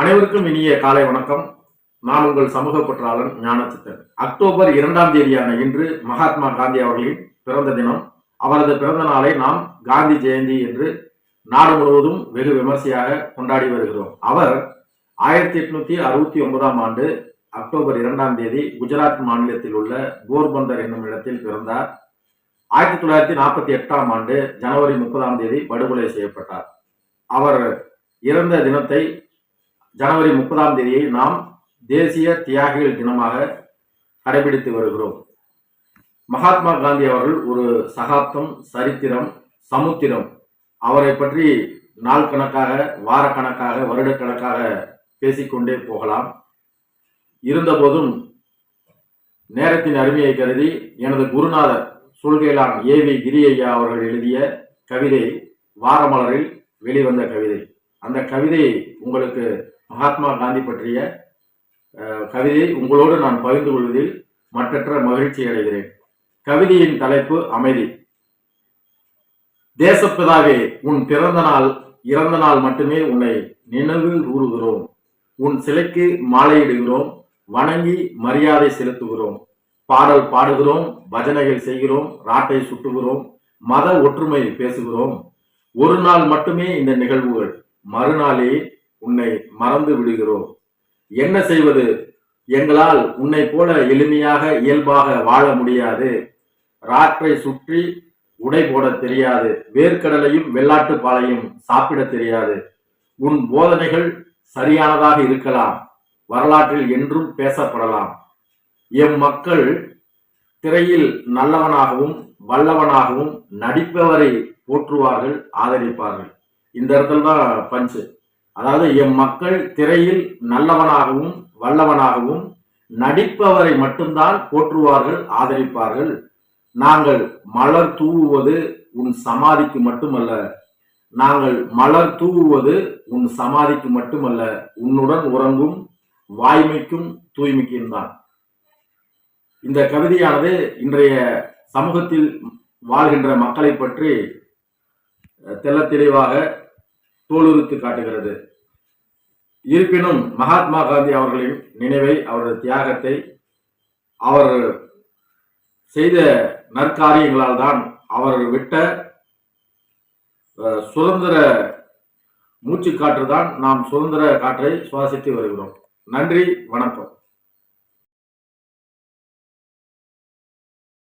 அனைவருக்கும் இனிய காலை வணக்கம். நான் உங்கள் சமூக பற்றாளன் ஞானச்சித்தன் அக்டோபர் இரண்டாம் தேதியான இன்று மகாத்மா காந்தி அவர்களின் பிறந்த தினம். அவரது பிறந்த நாளை நாம் காந்தி ஜெயந்தி என்று நாடு முழுவதும் வெகு விமர்சையாக கொண்டாடி வருகிறோம். அவர் ஆயிரத்தி எட்நூத்தி அறுபத்தி ஒன்பதாம் ஆண்டு அக்டோபர் இரண்டாம் தேதி குஜராத் மாநிலத்தில் உள்ள போர்பந்தர் என்னும் இடத்தில் பிறந்தார். ஆயிரத்தி தொள்ளாயிரத்தி நாற்பத்தி எட்டாம் ஆண்டு ஜனவரி முப்பதாம் தேதி படுகொலை செய்யப்பட்டார். அவர் இறந்த தினத்தை ஜனவரி முப்பதாம் தேதியை நாம் தேசிய தியாகிகள் தினமாக கடைபிடித்து வருகிறோம். மகாத்மா காந்தி அவர்கள் ஒரு சகாப்தம் சரித்திரம் சமுத்திரம் அவரை பற்றி நாள் கணக்காக வாரக்கணக்காக வருடக்கணக்காக பேசிக்கொண்டே போகலாம். இருந்தபோதும் நேரத்தின் அருமையை கருதி எனது குருநாதர் சுல்கேலான் ஏ வி கிரியையா அவர்கள் எழுதிய கவிதை வாரமலரில் வெளிவந்த கவிதை. அந்த கவிதை உங்களுக்கு மகாத்மா காந்தி பற்றிய கவிதையை உங்களோடு நான் பகிர்ந்து கொள்வதில் மற்றற்ற மகிழ்ச்சி அடைகிறேன். கவிதையின் தலைப்பு அமைதி. தேசப்பிதாவே உன் பிறந்த நாள் இறந்த நாள் மட்டுமே உன்னை நினைவில் கூறுகிறோம். உன் சிலைக்கு மாலையிடுகிறோம் வணங்கி மரியாதை செலுத்துகிறோம். பாடல் பாடுகிறோம் பஜனைகள் செய்கிறோம் ராட்டை சுட்டுகிறோம் மத ஒற்றுமை பேசுகிறோம். ஒரு நாள் மட்டுமே இந்த நிகழ்வுகள். மறுநாளே உன்னை மறந்து விடுகிறோம். என்ன செய்வது? எங்களால் உன்னை போல எளிமையாக இயல்பாக வாழ முடியாது. ராற்றை சுற்றி உடை போட தெரியாது. வேர்க்கடலையும் வெள்ளாட்டு பாலையும் சாப்பிட தெரியாது. உன் போதனைகள் சரியானதாக இருக்கலாம். வரலாற்றில் என்றும் பேசப்படலாம். எம் மக்கள் திரையில் நல்லவனாகவும் வல்லவனாகவும் நடிப்பவரை போற்றுவார்கள் ஆதரிப்பார்கள். இந்த இடத்துல தான் பஞ்சு. அதாவது எம் மக்கள் திரையில் நல்லவனாகவும் வல்லவனாகவும் நடிப்பவரை மட்டும்தான் போற்றுவார்கள் ஆதரிப்பார்கள். நாங்கள் மலர் தூவுவது உன் சமாதிக்கு மட்டுமல்ல நாங்கள் மலர் தூவுவது உன் சமாதிக்கு மட்டுமல்ல உன்னுடன் உறங்கும் வாய்மைக்கும் தூய்மைக்கும் தான். இந்த கவிதையானது இன்றைய சமூகத்தில் வாழ்கின்ற மக்களை பற்றி தெல்ல தெளிவாக தோலுரித்து காட்டுகிறது. இருப்பினும் மகாத்மா காந்தி அவர்களின் நினைவை அவரது தியாகத்தை அவர் செய்த நற்காரியங்களால் தான் அவர் விட்ட சுதந்திர மூச்சு காற்று தான் நாம் சுதந்திர காற்றை சுவாசித்து வருகிறோம். நன்றி வணக்கம்.